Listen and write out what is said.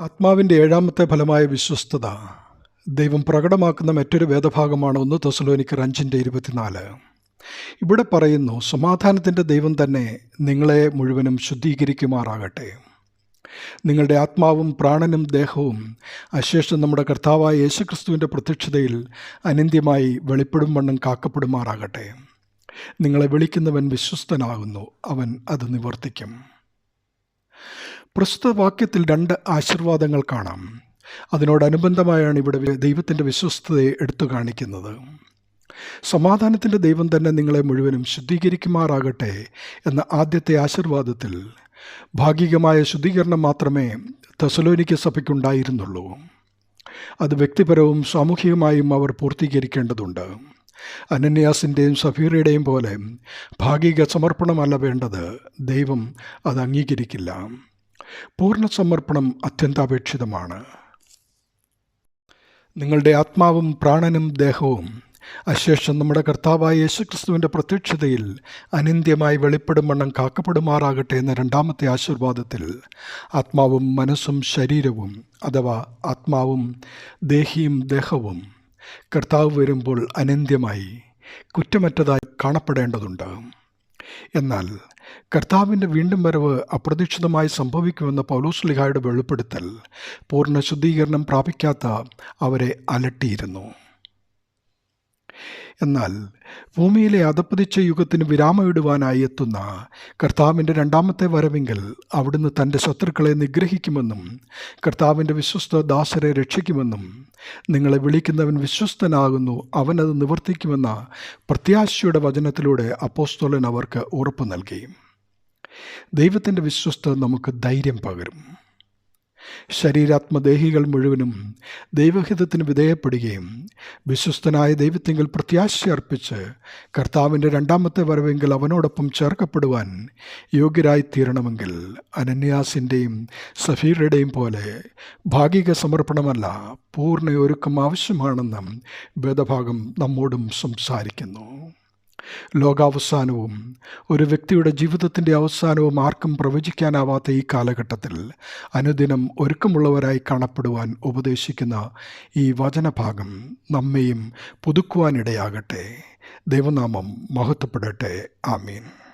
ആത്മാവിന്റെ ഏഴാമത്തെ ഫലമായ വിശ്വസ്തത. ദൈവം പ്രകടമാക്കുന്ന മറ്റൊരു വേദഭാഗമാണ് ഒന്ന് തെസലോനിക്കർ അഞ്ചിന്റെ ഇരുപത്തിനാല്. ഇവിടെ പറയുന്നു സമാധാനത്തിന്റെ ദൈവം തന്നെ നിങ്ങളെ മുഴുവനും ശുദ്ധീകരിക്കുമാറാകട്ടെ. നിങ്ങളുടെ ആത്മാവും പ്രാണനും ദേഹവും അശേഷം നമ്മുടെ കർത്താവായ യേശുക്രിസ്തുവിന്റെ പ്രത്യക്ഷതയിൽ അനന്ത്യമായി വെളിപ്പെടും വണ്ണം കാക്കപ്പെടുമാറാകട്ടെ. നിങ്ങളെ വിളിക്കുന്നവൻ വിശ്വസ്തനാകുന്നു അവൻ അത് നിവർത്തിക്കും. പ്രസ്തുത വാക്യത്തിൽ രണ്ട് ആശീർവാദങ്ങൾ കാണാം. അതിനോടനുബന്ധമായാണ് ഇവിടെ ദൈവത്തിന്റെ വിശ്വസ്തതയെ എടുത്തു കാണിക്കുന്നത്. സമാധാനത്തിന്റെ ദൈവം തന്നെ നിങ്ങളെ മുഴുവനും ശുദ്ധീകരിക്കുമാറാകട്ടെ എന്ന ആദ്യത്തെ ആശീർവാദത്തിൽ ഭാഗികമായ ശുദ്ധീകരണം മാത്രമേ തെസലോനിക്ക സഭയ്ക്കുണ്ടായിരുന്നുള്ളൂ. അത് വ്യക്തിപരവും സാമൂഹികമായും അവർ പൂർത്തീകരിക്കേണ്ടതുണ്ട്. അനന്യാസിന്റെയും സഫീറയുടെയും പോലെ ഭാഗിക സമർപ്പണമല്ല വേണ്ടത്. ദൈവം അത് അംഗീകരിക്കില്ല. പൂർണ സമർപ്പണം അത്യന്താപേക്ഷിതമാണ്. നിങ്ങളുടെ ആത്മാവും പ്രാണനും ദേഹവും അശേഷം നമ്മുടെ കർത്താവായ യേശുക്രിസ്തുവിന്റെ പ്രത്യക്ഷതയിൽ അനിന്ത്യമായി വെളിപ്പെടും വണ്ണം കാക്കപ്പെടുമാറാകട്ടെ എന്ന രണ്ടാമത്തെ ആശീർവാദത്തിൽ ആത്മാവും മനസ്സും ശരീരവും അഥവാ ആത്മാവും ദേഹിയും ദേഹവും കർത്താവ് വരുമ്പോൾ അനന്ത്യമായി കുറ്റമറ്റതായി കാണപ്പെടേണ്ടതുണ്ട്. എന്നാൽ കർത്താവിന്റെ വീണ്ടും വരവ് അപ്രതീക്ഷിതമായി സംഭവിക്കുമെന്ന പൗലോസ്ലിഹായുടെ വെളിപ്പെടുത്തൽ. പൂർണ ശുദ്ധീകരണം പ്രാപിക്കാത്ത അവരെ അലട്ടിയിരുന്നു. എന്നാൽ ഭൂമിയിലെ അതപ്പതിച്ച യുഗത്തിന് വിരാമമിടുവാനായി എത്തുന്ന കർത്താവിന്റെ രണ്ടാമത്തെ വരവെങ്കിൽ അവിടുന്ന് തന്റെ ശത്രുക്കളെ നിഗ്രഹിക്കുമെന്നും കർത്താവിന്റെ വിശ്വസ്ത ദാസരെ രക്ഷിക്കുമെന്നും നിങ്ങളെ വിളിക്കുന്നവൻ വിശ്വസ്തനാകുന്നു അവനത് നിവർത്തിക്കുമെന്ന പ്രത്യാശയുടെ വചനത്തിലൂടെ അപ്പോസ്തോലൻ അവർക്ക് ഉറപ്പ് നൽകി. ദൈവത്തിന്റെ വിശ്വസ്ത നമുക്ക് ധൈര്യം പകരും. ശരീരാത്മദേഹികൾ മുഴുവനും ദൈവഹിതത്തിന് വിധേയപ്പെടുകയും വിശ്വസ്തനായ ദൈവത്തിങ്കിൽ പ്രത്യാശ അർപ്പിച്ച് കർത്താവിന്റെ രണ്ടാമത്തെ വരവെങ്കിൽ അവനോടൊപ്പം ചേർക്കപ്പെടുവാൻ യോഗ്യരായി തീരണമെങ്കിൽ അനന്യാസിന്റെയും സഫീറുടെയും പോലെ ഭാഗിക സമർപ്പണമല്ല പൂർണ ഒരുക്കം ആവശ്യമാണെന്ന് വേദഭാഗം നമ്മോടും സംസാരിക്കുന്നു. ലോകാവസാനവും ഒരു വ്യക്തിയുടെ ജീവിതത്തിന്റെ അവസാനവും ആർക്കും പ്രവചിക്കാനാവാത്ത ഈ കാലഘട്ടത്തിൽ അനുദിനം ഒരുക്കമുള്ളവരായി കാണപ്പെടുവാൻ ഉപദേശിക്കുന്ന ഈ വചനഭാഗം നമ്മെയും പുതുക്കുവാനിടയാകട്ടെ. ദൈവനാമം മഹത്വപ്പെടട്ടെ. ആമീൻ.